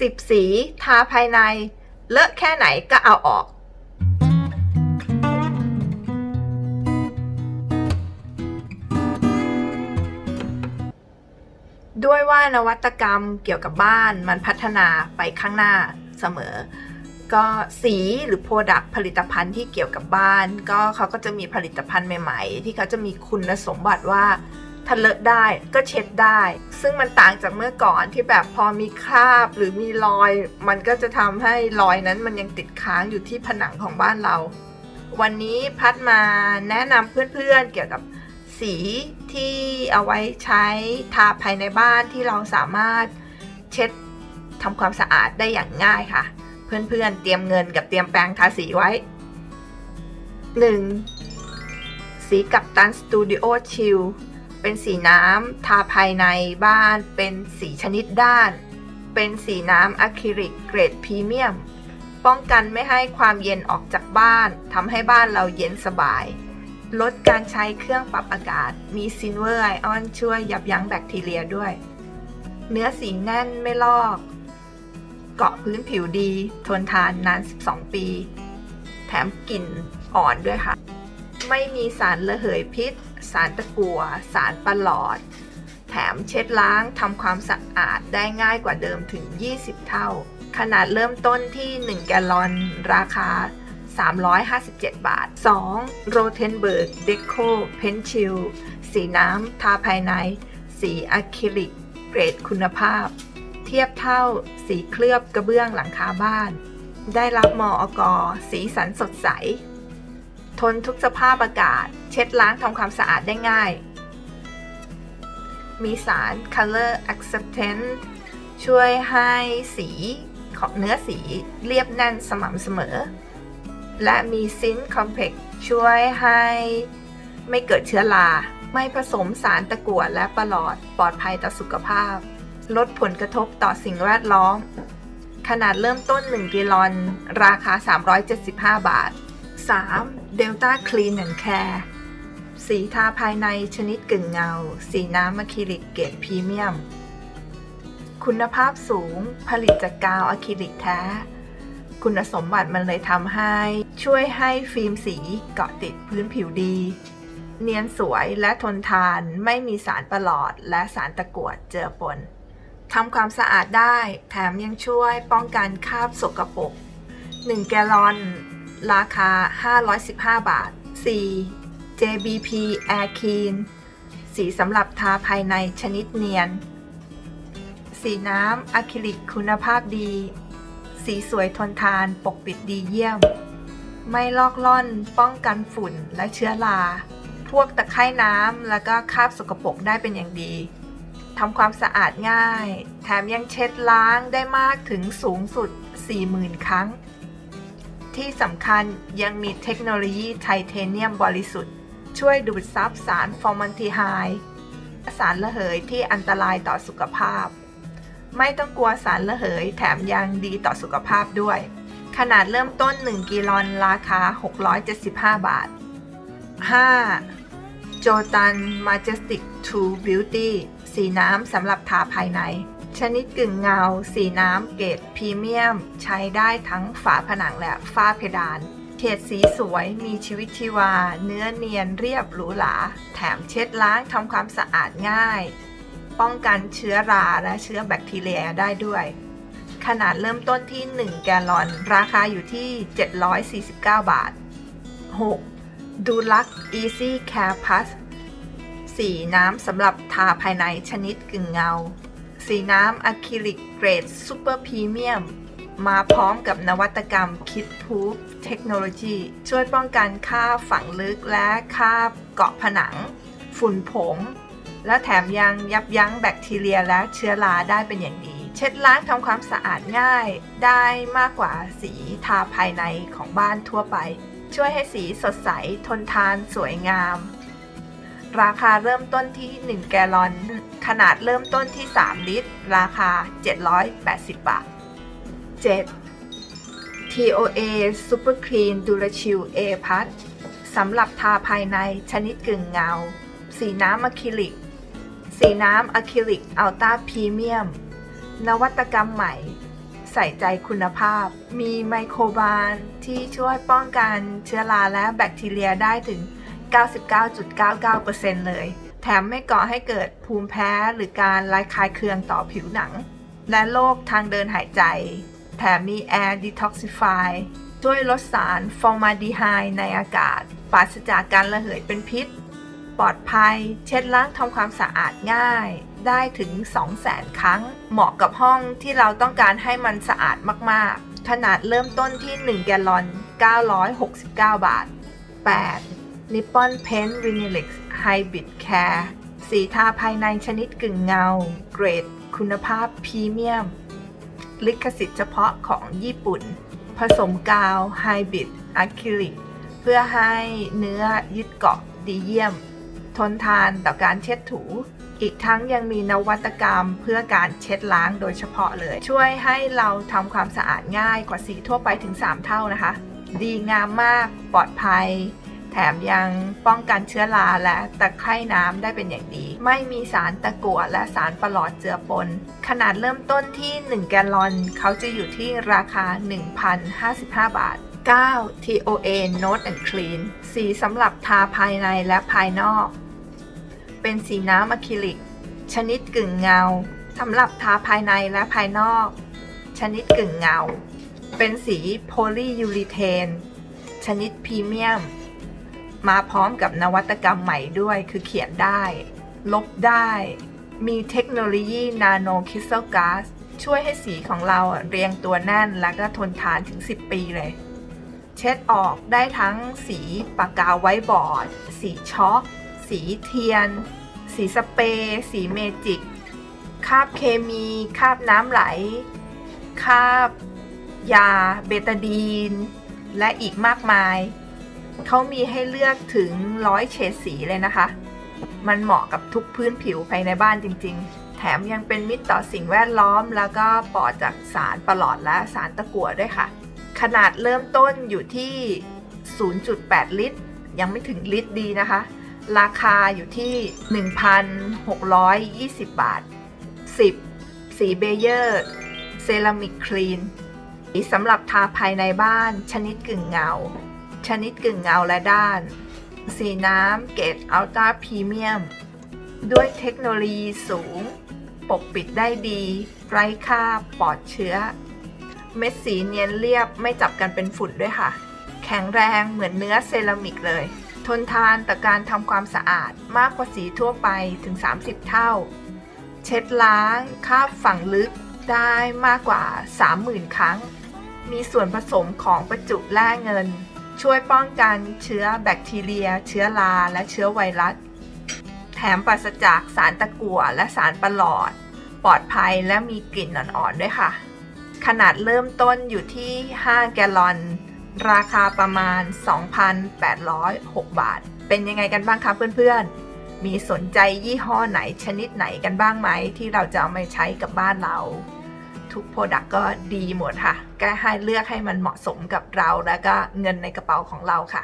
10 สีทาภายใน เลอะแค่ไหนก็เอาออก ด้วยว่านวัตกรรมเกี่ยวกับบ้านมันพัฒนาไปข้างหน้าเสมอ ก็สีหรือโปรดักผลิตภัณฑ์ที่เกี่ยวกับบ้าน ก็เขาก็จะมีผลิตภัณฑ์ใหม่ ๆ ที่เขาจะมีคุณสมบัติว่า ถ้าเลอะได้ก็เช็ดได้ ซึ่งมันต่างจากเมื่อก่อนที่แบบพอมีคราบหรือมีรอย มันก็จะทำให้รอยนั้นมันยังติดค้างอยู่ที่ผนังของบ้านเรา วันนี้พัดมาแนะนำเพื่อนๆเกี่ยวกับสีที่เอาไว้ใช้ทาภายในบ้านที่เราสามารถเช็ดทำความสะอาดได้อย่างง่ายค่ะ เพื่อนๆเตรียมเงินกับเตรียมแปรงทาสีไว้ 1. สีกับตันสตูดิโอชิล เป็นสีน้ำทาภายในบ้าน เป็นสีชนิดด้าน เป็นสีน้ำอะคริลิกเกรดพรีเมียม ป้องกันไม่ให้ความเย็นออกจากบ้านทำให้บ้านเราเย็นสบาย ลดการใช้เครื่องปรับอากาศ มีซินเวอร์ไอออนช่วยยับยั้งแบคทีเรียด้วย เนื้อสีแน่นไม่ลอก เกาะพื้นผิวดี ทนทานนาน 12 ปี แถมกลิ่นอ่อนด้วยค่ะ ไม่มีสารระเหยพิษ สารตะกั่วสารประหลอด แถมเช็ดล้างทำความสะอาดได้ง่ายกว่าเดิมถึง 20 เท่า ขนาดเริ่มต้นที่ 1 แกลลอนราคา 357 บาท 2. r o t e n b e r g Deco Pencil สีน้ำทาภายใน สีอะคริลิก เกรดคุณภาพ เทียบเท่าสีเคลือบกระเบื้องหลังคาบ้าน ได้รับมอกสีสันสดใส ทนทุกสภาพอากาศ เช็ดล้างทำความสะอาดได้ง่าย มีสาร Color Acceptance ช่วยให้สีของเนื้อสีเรียบแน่นสม่ำเสมอ และมีซินคอมเพล็กช่วยให้ไม่เกิดเชื้อรา ไม่ผสมสารตะกั่วและประหลอด ปลอดภัยต่อสุขภาพ ลดผลกระทบต่อสิ่งแวดล้อม ขนาดเริ่มต้น 1 กิลอนราคา 375 บาท 3. Delta Clean and Care สีทาภายในชนิดกึ่งเงา สีน้ำอะคริลิกเกรดพรีเมียม คุณภาพสูง ผลิตจากกาวอะคริลิกแท้ คุณสมบัติมันเลยทำให้ ช่วยให้ฟิล์มสีเกาะติดพื้นผิวดี เนียนสวยและทนทาน ไม่มีสารประหลอด และสารตะกั่วเจือปนทำความสะอาดได้ แถมยังช่วยป้องกันคราบสกปรก1แกลลอน ราคา 515 บาท 4. JBP Air Clean สีสำหรับทาภายในชนิดเนียน สีน้ำอะคริลิกคุณภาพดี สีสวยทนทานปกปิดดีเยี่ยม ไม่ลอกล่อนป้องกันฝุ่นและเชื้อรา พวกตะไคร่น้ำแล้วก็คราบสกปรกได้เป็นอย่างดีทำความสะอาดง่าย แถมยังเช็ดล้างได้มากถึงสูงสุด 40,000 ครั้ง ที่สำคัญยังมีเทคโนโลยีไทเทเนียมบริสุทธิ์ ช่วยดูดซับสารฟอร์มันทีไฮด์สารระเหยที่อันตรายต่อสุขภาพ ไม่ต้องกลัวสารระเหยแถมยังดีต่อสุขภาพด้วย ขนาดเริ่มต้น 1กิโลนราคา 675 บาท 5. โจตัน Majestic True Beauty สีน้ำสำหรับทาภายใน ชนิดกึ่งเงา สีน้ำเกรดพรีเมียม ใช้ได้ทั้งฝาผนังและฝ้าเพดาน เฉดสีสวยมีชีวิตชีวา เนื้อเนียนเรียบหรูหรา แถมเช็ดล้างทำความสะอาดง่าย ป้องกันเชื้อราและเชื้อแบคทีเรียได้ด้วย ขนาดเริ่มต้นที่ 1 แกลลอน ราคาอยู่ที่ 749 บาท 6. ดูลัก Easy Care Plus สีน้ำสำหรับทาภายในชนิดกึ่งเงา สีน้ำอะคริลิกเกรดซูเปอร์พรีเมียมมาพร้อมกับนวัตกรรมคิดพูฟเทคโนโลยีช่วยป้องกันคราฝังลึกและคราเกาะผนัง ฝุ่นผง และแถมยังยับยั้งแบคทีเรียและเชื้อราได้เป็นอย่างดี เช็ดล้างทำความสะอาดง่ายได้มากกว่าสีทาภายในของบ้านทั่วไป ช่วยให้สีสดใสทนทานสวยงาม ราคาเริ่มต้นที่ 1 แกลลอน ขนาดเริ่มต้นที่ 3 ลิตร ราคา 780 บาท 7. TOA Super Clean Durachil A Plus สำหรับทาภายในชนิดกึ่งเงา สีน้ำอะคริลิก สีน้ำอะคริลิกอัลต้าพรีเมียม นวัตกรรมใหม่ ใส่ใจคุณภาพ มีไมโครบาลที่ช่วยป้องกันเชื้อราและแบคทีเรียได้ถึง 99.99%เลย แถมไม่ก่อให้เกิดภูมิแพ้หรือการระคายเคืองต่อผิวหนัง และโรคทางเดินหายใจ แถมมี Air Detoxify ช่วยลดสารฟอร์มาดีไฮด์ในอากาศ ปราศจากการระเหยเป็นพิษ ปลอดภัย เช็ดล้างทำความสะอาดง่าย ได้ถึง 200,000 ครั้ง เหมาะกับห้องที่เราต้องการให้มันสะอาดมากๆ ขนาดเริ่มต้นที่ 1 แกลลอน 969 บาท 8. Nippon Paint Vinyl Hybrid Care สีทาภายในชนิดกึ่งเงา เกรด คุณภาพพรีเมียม ลิขสิทธิ์เฉพาะของญี่ปุ่น ผสมกาวไฮบริดอะคริลิก เพื่อให้เนื้อยึดเกาะดีเยี่ยม ทนทานต่อการเช็ดถู อีกทั้งยังมีนวัตกรรมเพื่อการเช็ดล้างโดยเฉพาะเลย ช่วยให้เราทำความสะอาดง่ายกว่าสีทั่วไปถึง 3 เท่านะคะ ดีงามมากปลอดภัย แถมยังป้องกันเชื้อราและตะไคร่น้ำได้เป็นอย่างดี ไม่มีสารตะกั่วและสารประหลอดเจือปน ขนาดเริ่มต้นที่ 1 แกลลอน เขาจะอยู่ที่ราคา 1,055 บาท 9. TOA Note and Clean สีสำหรับทาภายในและภายนอก เป็นสีน้ำอะคริลิก ชนิดกึ่งเงาสำหรับทาภายในและภายนอก ชนิดกึ่งเงา เป็นสีโพลียูรีเทน ชนิดพรีเมียม มาพร้อมกับนวัตกรรมใหม่ด้วย คือเขียนได้ ลบได้ มีเทคโนโลยีนาโนคริสตัลก๊าซช่วยให้สีของเราเรียงตัวแน่นและก็ทนทานถึง 10 ปีเลย เช็ดออกได้ทั้งสีปากกาไว้บอร์ด สีช็อกสีเทียน สีสเปรย์สีเมจิก คาบเคมี คาบน้ำไหล คาบ ยาเบตาดีน และอีกมากมาย เขามีให้เลือกถึงร้อยเฉดสีเลยนะคะ มันเหมาะกับทุกพื้นผิวภายในบ้านจริง ๆ แถมยังเป็นมิตรต่อสิ่งแวดล้อม แล้วก็ปลอดจากสารประหลอดและสารตะกั่วด้วยค่ะ ขนาดเริ่มต้นอยู่ที่ 0.8 ลิตร ยังไม่ถึงลิตรดีนะคะ ราคาอยู่ที่ 1,620 บาท 10. สีเบเยอร์เซรามิกคลีนสำหรับทาภายในบ้านชนิดกึ่งเงา ชนิดกึ่งเงาและด้าน สีน้ำเกรดอัลตราพรีเมียม ด้วยเทคโนโลยีสูง ปกปิดได้ดี ไร้คราบปลอดเชื้อ เม็ดสีเนียนเรียบไม่จับกันเป็นฝุ่นด้วยค่ะ แข็งแรงเหมือนเนื้อเซรามิกเลย ทนทานต่อการทำความสะอาดมากกว่าสีทั่วไปถึง 30 เท่า เช็ดล้างคราบฝังลึกได้มากกว่า 30,000 ครั้ง มีส่วนผสมของประจุแร่เงิน ช่วยป้องกันเชื้อแบคทีเรีย เชื้อราและเชื้อไวรัส แถมปราศจากสารตะกั่วและสารประหลอด ปลอดภัยและมีกลิ่นอ่อนๆด้วยค่ะ ขนาดเริ่มต้นอยู่ที่ 5 แกลลอน ราคาประมาณ 2,806 บาท เป็นยังไงกันบ้างคะเพื่อนๆ มีสนใจยี่ห้อไหนชนิดไหนกันบ้างไหม ที่เราจะเอามาใช้กับบ้านเรา ทุกโปรดักก็ดีหมดค่ะแก้ให้เลือกให้มันเหมาะสมกับเราแล้วก็เงินในกระเป๋าของเราค่ะ